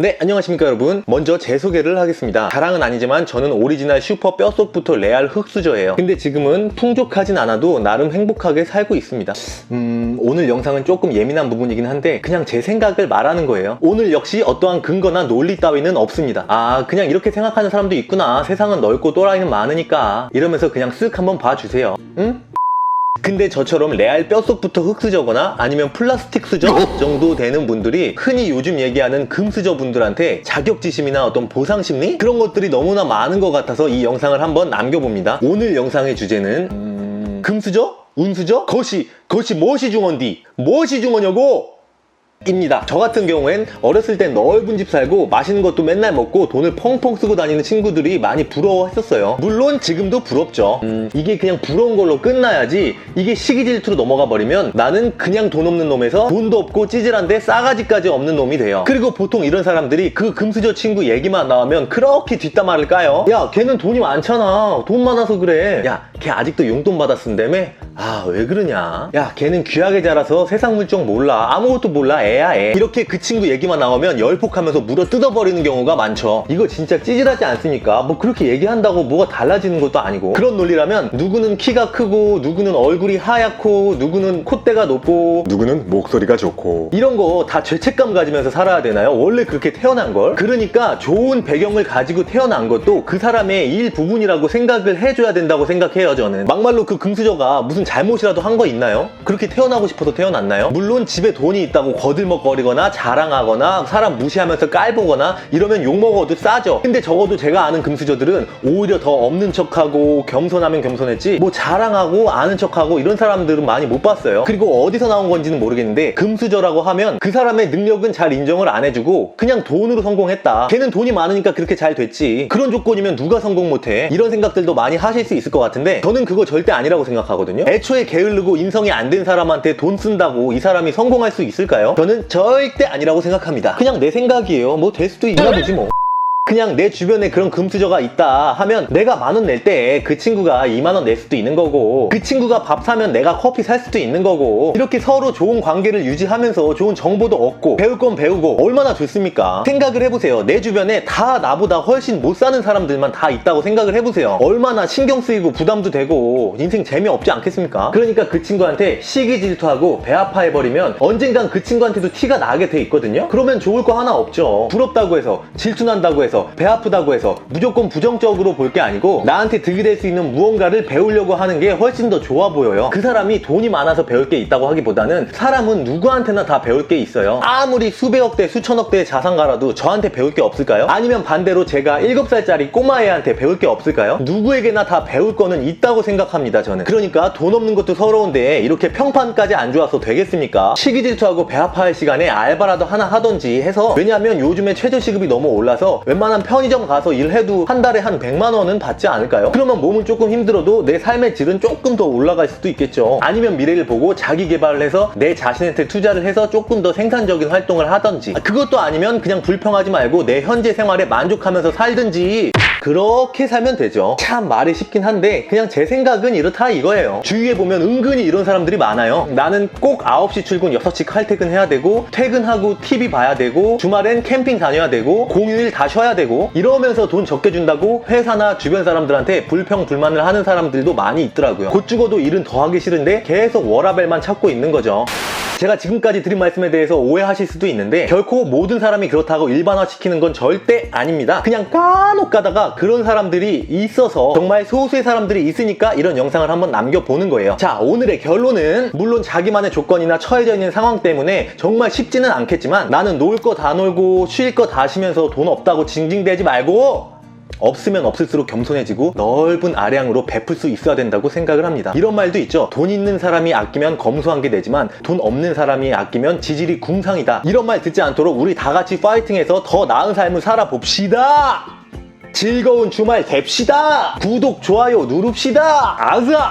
네, 안녕하십니까 여러분. 먼저 제 소개를 하겠습니다. 자랑은 아니지만 저는 오리지널 슈퍼 뼈속부터 레알 흑수저예요. 근데 지금은 풍족하진 않아도 나름 행복하게 살고 있습니다. 음, 오늘 영상은 조금 예민한 부분이긴 한데 그냥 제 생각을 말하는 거예요. 오늘 역시 어떠한 근거나 논리 따위는 없습니다. 아, 그냥 이렇게 생각하는 사람도 있구나. 세상은 넓고 또라이는 많으니까. 이러면서 그냥 쓱 한번 봐주세요. 응? 근데 저처럼 레알 뼛속부터 흑수저거나 아니면 플라스틱 수저 정도 되는 분들이 흔히 요즘 얘기하는 금수저 분들한테 자격지심이나 어떤 보상 심리 그런 것들이 너무나 많은 것 같아서 이 영상을 한번 남겨봅니다. 오늘 영상의 주제는 음, 금수저? 운수저? 것이 것이 무엇이 중원디? 무엇이 중원이냐고? 입니다. 저 같은 경우엔 어렸을 땐 넓은 집 살고 맛있는 것도 맨날 먹고 돈을 펑펑 쓰고 다니는 친구들이 많이 부러워했었어요. 물론 지금도 부럽죠. 음, 이게 그냥 부러운 걸로 끝나야지 이게 시기 질투로 넘어가 버리면 나는 그냥 돈 없는 놈에서 돈도 없고 찌질한데 싸가지까지 없는 놈이 돼요. 그리고 보통 이런 사람들이 그 금수저 친구 얘기만 나오면 그렇게 뒷담화를 까요. 야, 걔는 돈이 많잖아. 돈 많아서 그래. 야, 걔 아직도 용돈 받았은다며? 아, 왜 그러냐? 야, 걔는 귀하게 자라서 세상 물정 몰라. 아무것도 몰라. 애야, 애. 이렇게 그 친구 얘기만 나오면 열폭하면서 물어 뜯어버리는 경우가 많죠. 이거 진짜 찌질하지 않습니까? 뭐 그렇게 얘기한다고 뭐가 달라지는 것도 아니고. 그런 논리라면 누구는 키가 크고, 누구는 얼굴이 하얗고, 누구는 콧대가 높고, 누구는 목소리가 좋고 이런 거 다 죄책감 가지면서 살아야 되나요? 원래 그렇게 태어난 걸? 그러니까 좋은 배경을 가지고 태어난 것도 그 사람의 일 부분이라고 생각을 해줘야 된다고 생각해요, 저는. 막말로 그 금수저가 무슨 잘못이라도 한 거 있나요? 그렇게 태어나고 싶어서 태어났나요? 물론 집에 돈이 있다고 거들먹거리거나 자랑하거나 사람 무시하면서 깔보거나 이러면 욕먹어도 싸죠. 근데 적어도 제가 아는 금수저들은 오히려 더 없는 척하고 겸손하면 겸손했지 뭐 자랑하고 아는 척하고 이런 사람들은 많이 못 봤어요. 그리고 어디서 나온 건지는 모르겠는데 금수저라고 하면 그 사람의 능력은 잘 인정을 안 해주고 그냥 돈으로 성공했다. 걔는 돈이 많으니까 그렇게 잘 됐지. 그런 조건이면 누가 성공 못해? 이런 생각들도 많이 하실 수 있을 것 같은데 저는 그거 절대 아니라고 생각하거든요. 애초에 게으르고 인성이 안 된 사람한테 돈 쓴다고 이 사람이 성공할 수 있을까요? 저는 절대 아니라고 생각합니다. 그냥 내 생각이에요. 뭐 될 수도 있나 보지 뭐. 그냥 내 주변에 그런 금수저가 있다 하면 내가 만 원 낼 때 그 친구가 2만 원 낼 수도 있는 거고 그 친구가 밥 사면 내가 커피 살 수도 있는 거고 이렇게 서로 좋은 관계를 유지하면서 좋은 정보도 얻고 배울 건 배우고 얼마나 좋습니까? 생각을 해보세요. 내 주변에 다 나보다 훨씬 못 사는 사람들만 다 있다고 생각을 해보세요. 얼마나 신경 쓰이고 부담도 되고 인생 재미없지 않겠습니까? 그러니까 그 친구한테 시기 질투하고 배 아파해버리면 언젠간 그 친구한테도 티가 나게 돼 있거든요? 그러면 좋을 거 하나 없죠. 부럽다고 해서 질투난다고 해서 배 아프다고 해서 무조건 부정적으로 볼 게 아니고 나한테 득이 될 수 있는 무언가를 배우려고 하는 게 훨씬 더 좋아 보여요. 그 사람이 돈이 많아서 배울 게 있다고 하기보다는 사람은 누구한테나 다 배울 게 있어요. 아무리 수백억 대 수천억 대의 자산가라도 저한테 배울 게 없을까요? 아니면 반대로 제가 7살짜리 꼬마애한테 배울 게 없을까요? 누구에게나 다 배울 거는 있다고 생각합니다, 저는. 그러니까 돈 없는 것도 서러운데 이렇게 평판까지 안 좋아서 되겠습니까? 시기 질투하고 배 아파할 시간에 알바라도 하나 하던지 해서 왜냐하면 요즘에 최저 시급이 너무 올라서 웬만 한 편의점 가서 일해도 한 달에 한 100만 원은 받지 않을까요? 그러면 몸은 조금 힘들어도 내 삶의 질은 조금 더 올라갈 수도 있겠죠. 아니면 미래를 보고 자기 개발을 해서 내 자신한테 투자를 해서 조금 더 생산적인 활동을 하던지 아, 그것도 아니면 그냥 불평하지 말고 내 현재 생활에 만족하면서 살든지 그렇게 살면 되죠. 참 말이 쉽긴 한데 그냥 제 생각은 이렇다 이거예요. 주위에 보면 은근히 이런 사람들이 많아요. 나는 꼭 9시 출근 6시 칼퇴근 해야 되고 퇴근하고 TV 봐야 되고 주말엔 캠핑 다녀야 되고 공휴일 다 쉬어야 되고 이러면서 돈 적게 준다고 회사나 주변 사람들한테 불평 불만을 하는 사람들도 많이 있더라고요. 곧 죽어도 일은 더 하기 싫은데 계속 워라벨만 찾고 있는 거죠. 제가 지금까지 드린 말씀에 대해서 오해하실 수도 있는데 결코 모든 사람이 그렇다고 일반화시키는 건 절대 아닙니다. 그냥 까놓 가다가 그런 사람들이 있어서 정말 소수의 사람들이 있으니까 이런 영상을 한번 남겨보는 거예요. 자 오늘의 결론은 물론 자기만의 조건이나 처해져 있는 상황 때문에 정말 쉽지는 않겠지만 나는 놀 거 다 놀고 쉴 거 다 쉬면서 돈 없다고 징징대지 말고 없으면 없을수록 겸손해지고 넓은 아량으로 베풀 수 있어야 된다고 생각을 합니다. 이런 말도 있죠. 돈 있는 사람이 아끼면 검소한 게 되지만 돈 없는 사람이 아끼면 지질이 궁상이다. 이런 말 듣지 않도록 우리 다 같이 파이팅해서 더 나은 삶을 살아봅시다. 즐거운 주말 됩시다. 구독, 좋아요 누릅시다. 아으아!